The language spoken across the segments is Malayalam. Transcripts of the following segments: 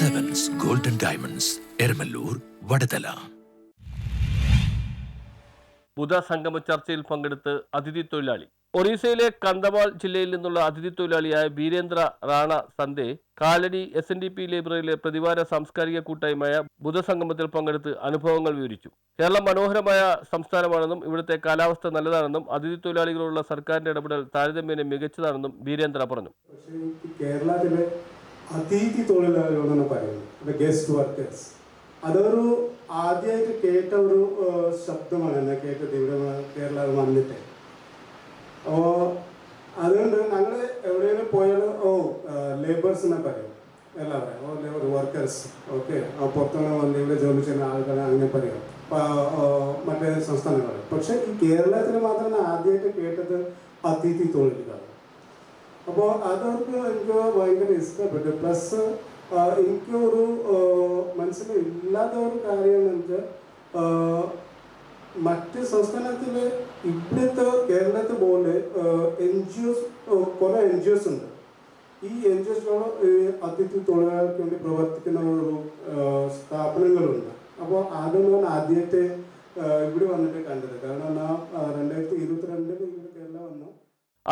ഡയമണ്ട്സ് എരമല്ലൂർ വടതല ബുധ സംഗമ ചർച്ചയിൽ പങ്കെടുത്ത് അതിഥി തൊഴിലാളി. ഒറീസയിലെ കന്തമാൾ ജില്ലയിൽ നിന്നുള്ള അതിഥി തൊഴിലാളിയായ Virendra Rana Sunday Kalady S N D P ലൈബ്രറിയിലെ പ്രതിവാര സാംസ്കാരിക കൂട്ടായ്മയായ ബുധസംഗമത്തിൽ പങ്കെടുത്ത് അനുഭവങ്ങൾ വിവരിച്ചു. കേരളം മനോഹരമായ സംസ്ഥാനമാണെന്നും ഇവിടുത്തെ കാലാവസ്ഥ നല്ലതാണെന്നും അതിഥി തൊഴിലാളികളുള്ള സർക്കാരിന്റെ ഇടപെടൽ താരതമ്യേന മികച്ചതാണെന്നും വീരേന്ദ്ര പറഞ്ഞു. കേരളത്തിലെ അതിഥി തൊഴിലാളികളെന്നാണ് പറയുന്നത് ഗസ്റ്റ് വർക്കേഴ്സ് അതൊരു ആദ്യമായിട്ട് കേട്ട ഒരു ശബ്ദമാണ്. എന്നെ കേട്ടത് ഇവിടെ കേരള വന്നിട്ട് അപ്പോൾ അതുകൊണ്ട് ഞങ്ങൾ എവിടെയെങ്കിലും പോയാൽ ഓ ലേബേഴ്സ് എന്നെ പറയും. എല്ലാവരും ഓ ലേബർ വർക്കേഴ്സ് ഓക്കെ. പുറത്തുനിന്ന് വന്ന് ഇവിടെ ജോലി ചെയ്യുന്ന ആളുകളെ അങ്ങനെ പറയും. മറ്റേ സംസ്ഥാനങ്ങളിൽ പക്ഷേ ഈ കേരളത്തിൽ മാത്രമാണ് ആദ്യമായിട്ട് കേട്ടത് അതിഥി തൊഴിലാളികൾ അപ്പോൾ അതവർക്ക് എനിക്ക് ഭയങ്കര ഇഷ്ടപ്പെട്ടു. പ്ലസ് എനിക്ക് ഒരു മനസ്സിലില്ലാത്ത ഒരു കാര്യമാണ് എനിക്ക് മറ്റ് സംസ്ഥാനത്തിൽ ഇവിടുത്തെ കേരളത്തെ പോലെ എൻ ജി ഒസ് കുറേ എൻ ജി ഒസ് ഉണ്ട്. ഈ എൻ ജി ഒസ് അതിഥി തൊഴിലാളികൾക്ക് വേണ്ടി പ്രവർത്തിക്കുന്ന ഒരു സ്ഥാപനങ്ങളുണ്ട്. അപ്പോൾ അതൊന്നും ആദ്യമായിട്ട് ഇവിടെ വന്നിട്ട് കണ്ടത്. കാരണം ഞാൻ രണ്ടായിരത്തി ഇരുപത്തിരണ്ടിൽ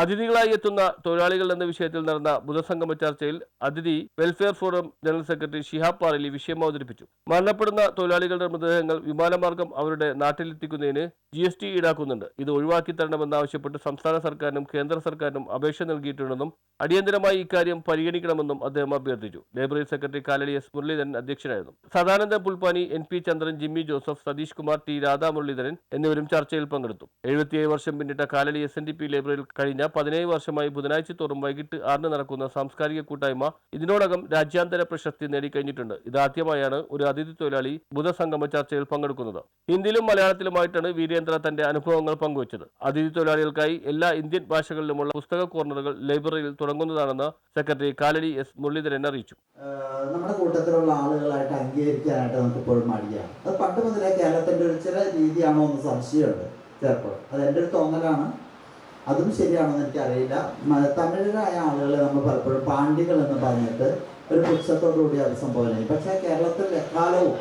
അതിഥികളായി എത്തുന്ന തൊഴിലാളികൾ എന്ന വിഷയത്തിൽ നടന്ന ബുധസംഗമ ചർച്ചയിൽ അതിഥി welfare forum general secretary Shihab Parali വിഷയം അവതരിപ്പിച്ചു. മരണപ്പെടുന്ന തൊഴിലാളികളുടെ മൃതദേഹങ്ങൾ വിമാനമാർഗം അവരുടെ നാട്ടിലെത്തിക്കുന്നതിന് ജി എസ് ടി ഈടാക്കുന്നുണ്ട്. ഇത് ഒഴിവാക്കി തരണമെന്നാവശ്യപ്പെട്ട് സംസ്ഥാന സർക്കാരിനും കേന്ദ്ര സർക്കാരിനും അപേക്ഷ നൽകിയിട്ടുണ്ടെന്നും അടിയന്തരമായി ഇക്കാര്യം പരിഗണിക്കണമെന്നും അദ്ദേഹം അഭ്യർത്ഥിച്ചു. Library secretary Kalady S Muraleedharan അധ്യക്ഷനായിരുന്നു. Sadananda Pulppani N P Chandran Jimmy Joseph Satheesh Kumar T Radha Muraleedharan എന്നിവരും ചർച്ചയിൽ പങ്കെടുത്തു. എഴുപത്തിയേഴ് വർഷം പിന്നിട്ട Kalady S N D P ലൈബ്രറിയിൽ കഴിഞ്ഞ പതിനേഴ് വർഷമായി ബുധനാഴ്ച തോറും വൈകിട്ട് ആറിന് നടക്കുന്ന സാംസ്കാരിക കൂട്ടായ്മ ഇതിനോടകം രാജ്യാന്തര പ്രശസ്തി നേടിക്കഴിഞ്ഞിട്ടുണ്ട്. ഇതാദ്യമായാണ് ഒരു അതിഥി തൊഴിലാളി ബുധസംഗമ ചർച്ചയിൽ പങ്കെടുക്കുന്നത്. ഹിന്ദിയിലും മലയാളത്തിലുമായിട്ടാണ് വീരേന്ദ്ര തന്റെ അനുഭവങ്ങൾ പങ്കുവച്ചത്. അതിഥി തൊഴിലാളികൾക്കായി എല്ലാ ഇന്ത്യൻ ഭാഷകളിലുമുള്ള പുസ്തക കോർണറുകൾ ലൈബ്രറിയിൽ തുടങ്ങുന്നതാണെന്ന് സെക്രട്ടറി കാലടി എസ് മുരളീധരൻ അറിയിച്ചു. നമ്മുടെ കൂട്ടത്തിലുള്ള ആളുകളായിട്ട് അംഗീകരിക്കാനായിട്ട് നമുക്ക് ഇപ്പോഴും മടിയാണ് അത് പണ്ട് മുതലേ കേരളത്തിന്റെ ഒരു ചില രീതിയാണോ എന്ന് സംശയമുണ്ട് ചിലപ്പോൾ. അത് എന്റെ ഒരു തോന്നലാണ്. അതും ശരിയാണോ എന്ന് എനിക്കറിയില്ല തമിഴരായ ആളുകളെ നമ്മൾ പലപ്പോഴും പാണ്ഡികൾ എന്ന് പറഞ്ഞിട്ട് ഒരു പുച്ഛത്തോടു കൂടി അഭിസംബോധന പക്ഷേ കേരളത്തിൽ എക്കാലവും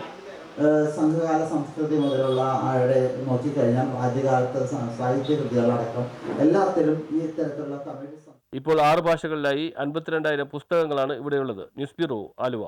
സംഘകാല സംസ്കൃതി മുതലുള്ള ആളുടെ നോക്കിക്കഴിഞ്ഞാൽ ആദ്യകാലത്ത് സാഹിത്യ കൃതികളടക്കം എല്ലാത്തിലും ഈ തരത്തിലുള്ള തമിഴ് ഇപ്പോൾ ആറ് ഭാഷകളിലായി അൻപത്തിരണ്ടായിരം പുസ്തകങ്ങളാണ് ഇവിടെയുള്ളത്. News bureau Aluva.